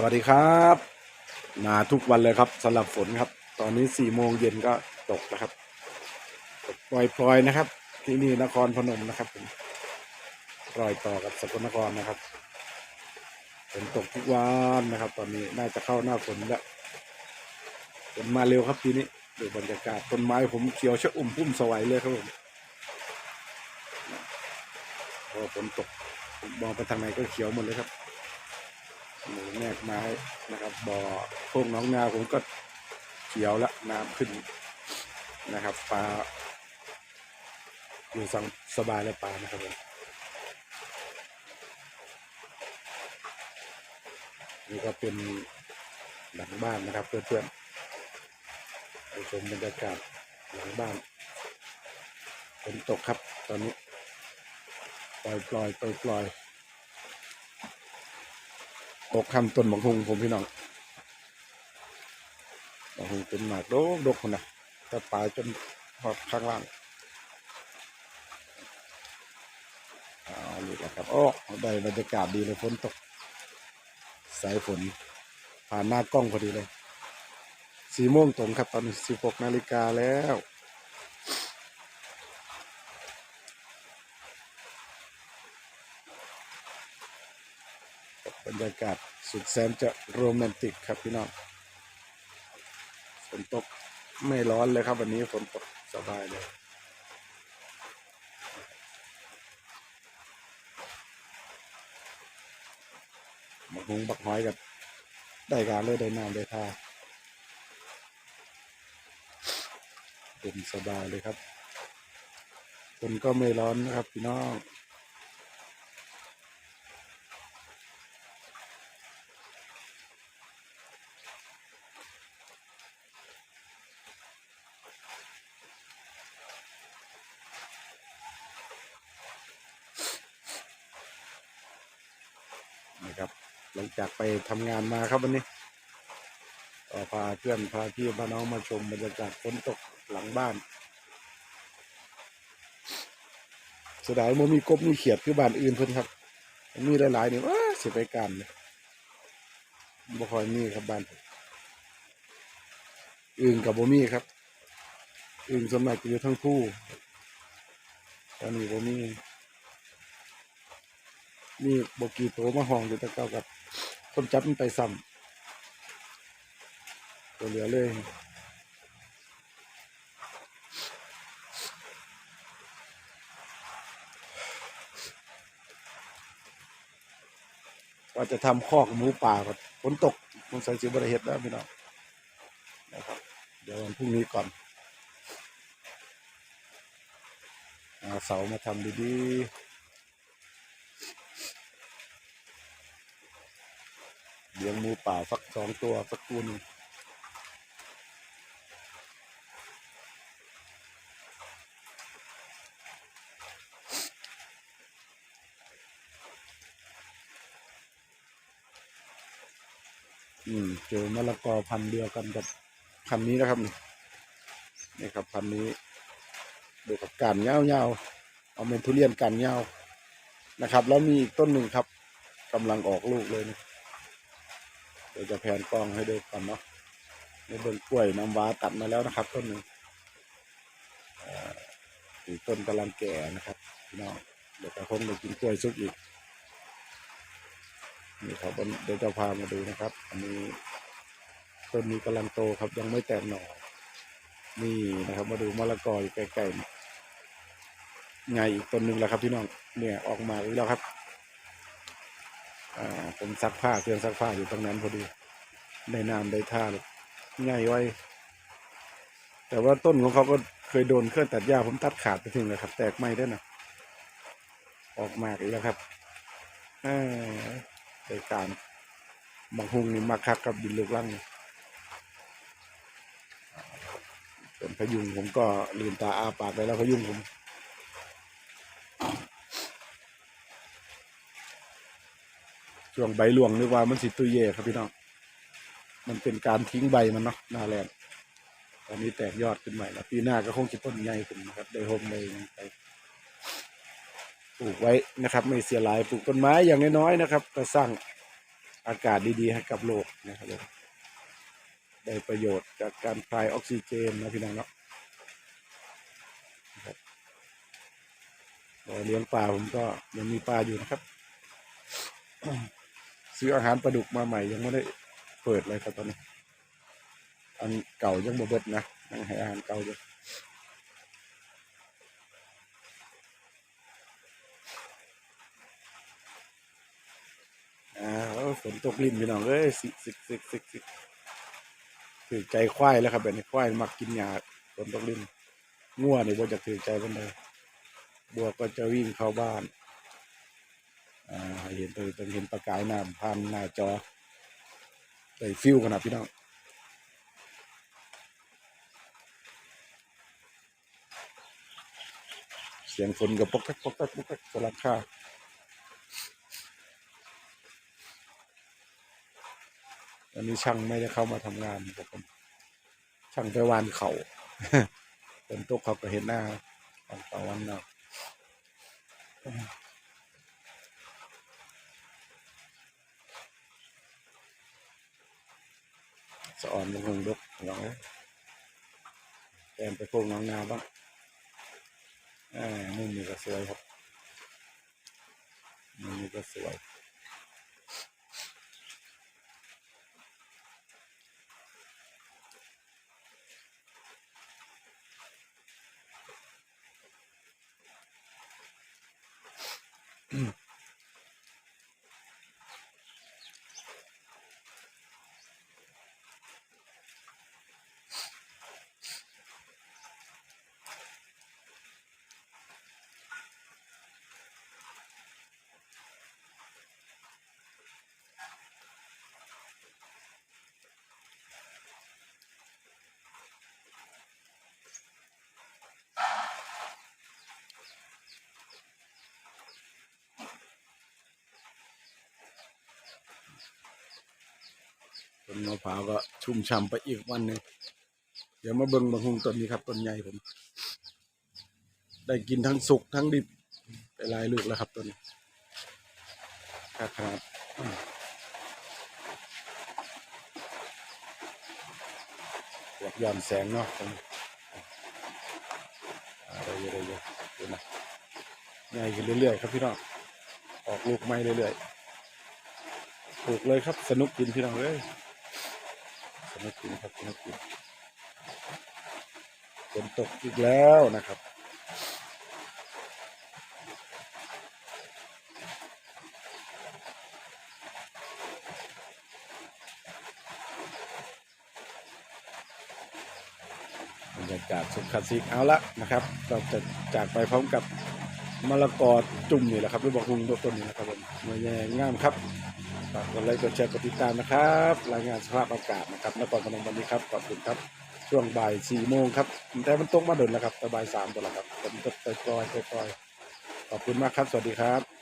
สวัสดีครับ มาทุกวันเลยครับสำหรับฝนครับ ตอนนี้สี่โมงเย็นก็ตกแล้วครับตกปล่อยๆนะครับ ที่นี่นครพนมนะครับผมรอยต่อกับสกลนครนะครับฝนตกทุกวันนะครับ ตอนนี้น่าจะเข้าหน้าฝนแล้วฝนมาเร็วครับทีนี้ดูบรรยากาศต้นไม้ผมเขียวชะอุ่มพุ่มสวัยเลยครับผมพอฝนตกมองไปทางไหนก็เขียวหมดเลยครับ หมูแนกไม้นะครับบ่อพวกน้องนาผมก็เขียวละน้ำขึ้นนะครับปลาอยู่สังสบายเลยปลานะครับผมนี่ก็เป็นหลังบ้านนะครับ เพื่อนๆไปชมบรรยากาศหลังบ้านฝนตกครับตอนนี้ ปล่อยปล่อยปล่อยปล่อย กคำต้นบางฮุงผมพี่น้องบางฮุงเป็นหมากโดกดกคนนะแต่ปลายจนพอข้างล่างเอานี่แหละครับโอ้ได้บรรยากาศดีเลยฝนตก สายฝน ผ่านหน้ากล้องพอดีเลยสี่โมงตรงครับตอนสิบหกนาฬิกาแล้ว รรยากาศสุดแสนจะโรแมนติกครับพี่น้องฝนตกไม่ร้อนเลยครับวันนี้ฝนตกสบายเลยบักฮุงบักหอยกับได้การเลยได้น้ำได้ท่าเป็นสบายเลยครับฝนก็ไม่ร้อนนะครับพี่น้อง หลังจากไปทำงานมาครับวันนี้ก็พาเพื่อนพาพี่พาน้องมาชมบรรยากาศฝนตกหลังบ้านเสียดายโมมีกบมีเขียดคือบ้านอื่นเพิ่นครับ มีหลายๆนี่ว้าเสียไปกันเลยบ่คอยมีครับบ้านอื่นกับบ่มีครับ อื่นสมัยอยู่ทั้งคู่ตอนนี้บ่มีนี่บกีโตมาห้องอยู่ตะเก้ากับ คนจับมันไปซ้ำตัวเหลือเลยว่าจะทำคอกหมูป่าก่อนฝนตกคงใส่สิบริเหตุแล้วพี่น้องนะครับ เดี๋ยววันพรุ่งนี้ก่อนเอาเสามาทำดีๆ เลี้ยงมูป่าสักสองตัวสักตัวนึงอืมเจอมะละกอพันเดียวกันกับพันนี้นะครับนี่ครับพันนี้ดูกับการเงาเงาๆเอาเป็นทุเรียนกันเงานะครับ แล้วมีอีกต้นหนึ่งครับกำลังออกลูกเลยนะ ดี๋ยวจะแผนกล้องให้ดูกันเนาะในเบื้องกล้วยน้ำว้าตัดมาแล้วนะครับ ต้นหนึ่งอีกต้นกำลังแก่นะครับพี่น้องเดี๋ยวจะคงได้กินกล้วยซุกอีกนี่ครับเดี๋ยวจะพามาดูนะครับ อันนี้ต้นนี้กำลังโตครับยังไม่แตกหน่อนี่นะครับ มาดูมะละกออยู่ใกล้ๆไงอีกต้นหนึ่งแล้วครับพี่น้องเนี่ยออกมาอีกแล้วครับ ผมซักผ้าเครื่องซักผ้าอยู่ตรงนั้นพอดีได้น้ำได้ท่าเลยง่ายไว้ แต่ว่าต้นของเขาก็เคยโดนเครื่องตัดหญ้าผมตัดขาดไปถึงเลยครับ แตกไหม้ด้นะออกมากอีกแล้วครับอ่าในการบางฮุงนี่มาคักกับดินลูกลังนี่ส่วนพยุงผมก็ลืมตาอาปากไปแล้วพยุงผม ช่วงใบหลวงนึกว่ามันสิตุยเย่ครับพี่น้องมันเป็นการทิ้งใบมันเนาะหน้าแรงตอนนี้แตกยอดขึ้นใหม่แล้ว ปีหน้าก็คงจะต้นใหญ่ขึ้นนะครับได้โฮมได้หยังไปปลูกไว้นะครับ ไม่เสียหลายปลูกต้นไม้อย่างน้อยๆนะครับ ก็สร้างอากาศดีๆให้กับโลกนะครับได้ประโยชน์จากการคลายออกซิเจนนะพี่น้องเนาะเลี้ยงปลาผมก็ยังมีปลาอยู่นะครับ ซื้ออาหารปลาดุกมาใหม่ยังไม่ได้เปิดเลยครับตอนนี้ อันเก่ายังบ่เบิดนะยังให้อาหารเก่าอยู่อ่าฝนตกลิ่นพี่น้องเอ้ยสิสิสิสิสิถือใจควายแล้วครับแบบนี้ควายมักกินหญ้าฝนตกลิ่นง่วนี่บ่จะถือใจมันเลยบัวก็จะวิ่งเข้าบ้าน เห็นตัวต้องเห็นประกายน้ำผ่านหน้าจอได้ฟิลขนาดพี่น้องเสียงฝนกับปกแป๊กปกแป๊กปกแป๊กสลับค่าอันนี้ช่างไม่ได้เข้ามาทำงานครับผมช่างไปวานเขาฝนตุกเขาก็เห็นหน้าตอนตะวันเนาะ สะออนลงหงดกลองเลยแตมไปพวกน้องนาบ้างอ่ามุมนี้ก็สวยครับมุมนี้ก็สวยอืม ต้นมะพร้าวก็ชุ่มฉ่ำไปอีกวันหนึ่งเดี๋ยวมาเบิ่งบางฮุงต้นนี้ครับต้นใหญ่ผม ได้กินทั้งสุกทั้งดิบไปหลายลูกแล้วครับต้นนี้ครับครับอืมอยากย้อนแสงเนาะตรงนี้อะไรเยอะๆเยอะดูนะใหญ่ขึ้นเรื่อยๆครับพี่น้องออกลูกไม้เรื่อยๆปลูกเลยครับสนุกกินพี่น้องเลย นุกจริงครับสนุกจริงฝนตกอีกแล้วนะครับบรรยากาศสุดคลาสสิกเอาละนะครับ เราจะจากไปพร้อมกับมะละกอจุ่มนี่แหละครับหรือบอกลุงต้นนี้นะครับผมมื่อแย่งามครับ ฝากกดไลค์กดแชร์กดติดตามนะครับ รายงานสภาพอากาศนะครับนครพนมวันนี้ครับขอบคุณครับช่วงบ่ายสี่โมงครับแต่มันตกมาเดินแล้วครับแต่บ่ายสามตัวละครับผมก็ปล่อยๆปล่อยๆขอบคุณมากครับ สวัสดีครับ